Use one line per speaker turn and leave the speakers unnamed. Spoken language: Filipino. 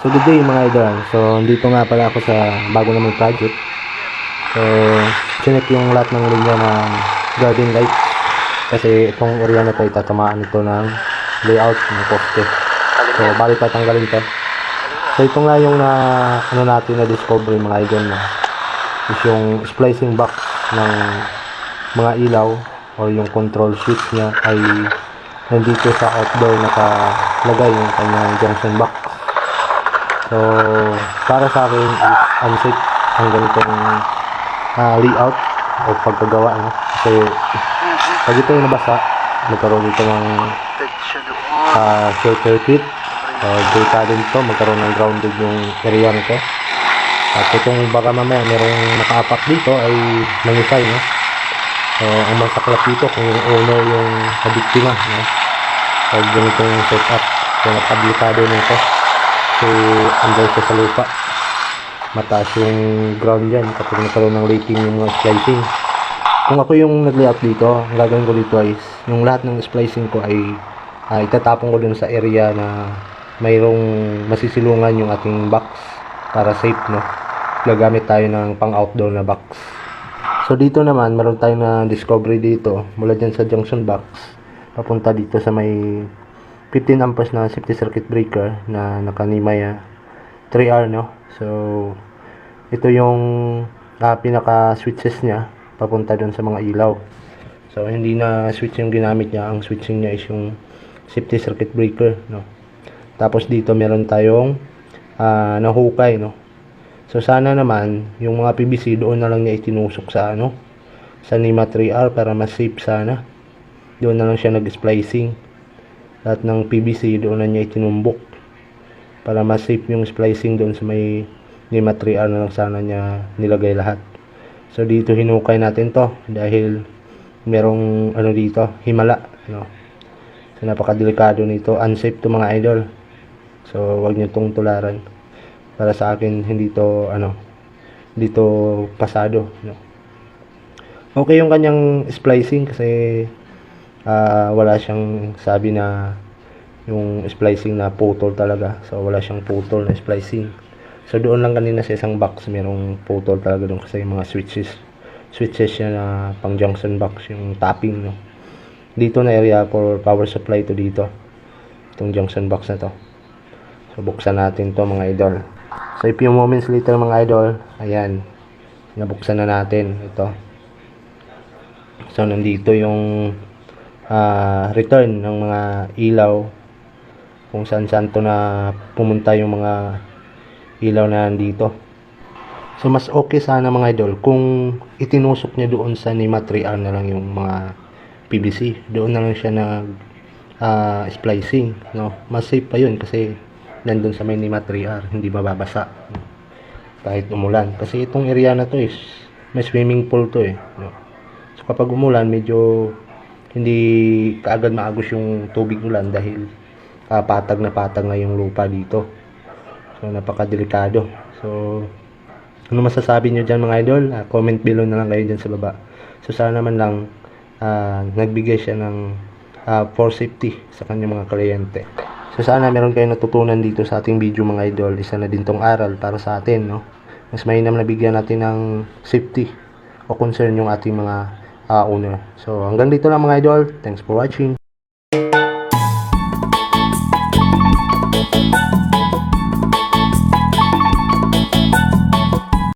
So good day mga idol. So dito nga pala ako sa bago namang project. So chinek yung lahat ng linya ng garden light. Kasi itong area na to ay tatamaan ito ng layout ng poste. So bali tatanggalin to. So ito nga yung na ano natin na discover mga idol na is yung splicing box ng mga ilaw or yung control switch niya ay nandito sa outdoor nakalagay yung kanyang junction box. So, para sa akin is unsafe ang ganitong ah, layout o pagkagawa. No? Kasi pag ito yung nabasa, magkaroon dito ng uh, short circuit. Uh, delikado nito, magkaroon ng grounded yung area nito. At itong baka mamaya merong nakaapak dito ay nangisay. No? So, ang masaklap dito kung yung owner yung kabiktima. No? Pag ganitong setup, kung napablikado nito. So, andun siya sa. Mataas yung ground yan kapag nagkaroon ng rating yung mga splicing. Kung ako yung nag-layout dito, ang gagawin ko dito is, yung lahat ng splicing ko ay ah, itatapon ko dun sa area na mayroong masisilungan yung ating box para safe, no? Gagamit tayo ng pang-outdoor na box. So, dito naman, meron tayong na discovery dito, mula dyan sa junction box, papunta dito sa may 15 amperes na safety circuit breaker na nakanimaya. 3R no? So ito yung ah, pinaka switches niya papunta doon sa mga ilaw. So hindi na switch yung ginamit niya. Ang switching niya is yung safety circuit breaker no? Tapos dito meron tayong ah, nahukay no? So sana naman yung mga PVC doon na lang niya itinusok sa ano? Sa NEMA 3R para mas safe sana. Doon na lang siya nag-splicing lahat ng PVC doon na niya itinumbok para mas safe yung splicing doon sa may may material na lang sana niya nilagay lahat. So dito hinukay natin to dahil merong ano dito himala no so napakadelikado nito. Unsafe to mga idol. So wag niyo tong tularan. Para sa akin hindi to ano dito pasado no okay yung kanyang splicing kasi ah wala siyang sabi na yung splicing na putol talaga. So wala siyang putol na splicing. So doon lang kanina sa isang box merong putol talaga doon kasi yung mga switches switches siya na pang junction box yung tapping no. Dito na area for power supply to dito. Itong junction box na to. So buksan natin to mga idol. So a few moments later mga idol, ayan. Nabuksan na natin ito. So nandito yung ah, return ng mga ilaw kung saan saan to na pumunta yung mga ilaw na nandito. So mas okay sana mga idol kung itinusok niya doon sa NEMA 3R na lang yung mga PVC. Doon na lang siya nag ah, splicing, no. Mas safe pa 'yun kasi nandun sa may NEMA 3R, hindi mababasa. Kahit umulan kasi itong area na to is may swimming pool to eh, no. So kapag umulan medyo hindi kaagad maagos yung tubig ulan dahil ah, patag na patag na yung lupa dito. So napakadelikado. So ano masasabi nyo dyan mga idol? Ah, comment below na lang kayo dyan sa baba. So sana naman lang ah, nagbigay siya ng ah, for safety sa kanyang mga kliyente. So sana meron kayong natutunan dito sa ating video mga idol. Isa na din tong aral para sa atin. No? Mas mainam na bigyan natin ng safety o concern yung ating mga ah, owner. So hanggang dito lang mga idol. Thanks for watching.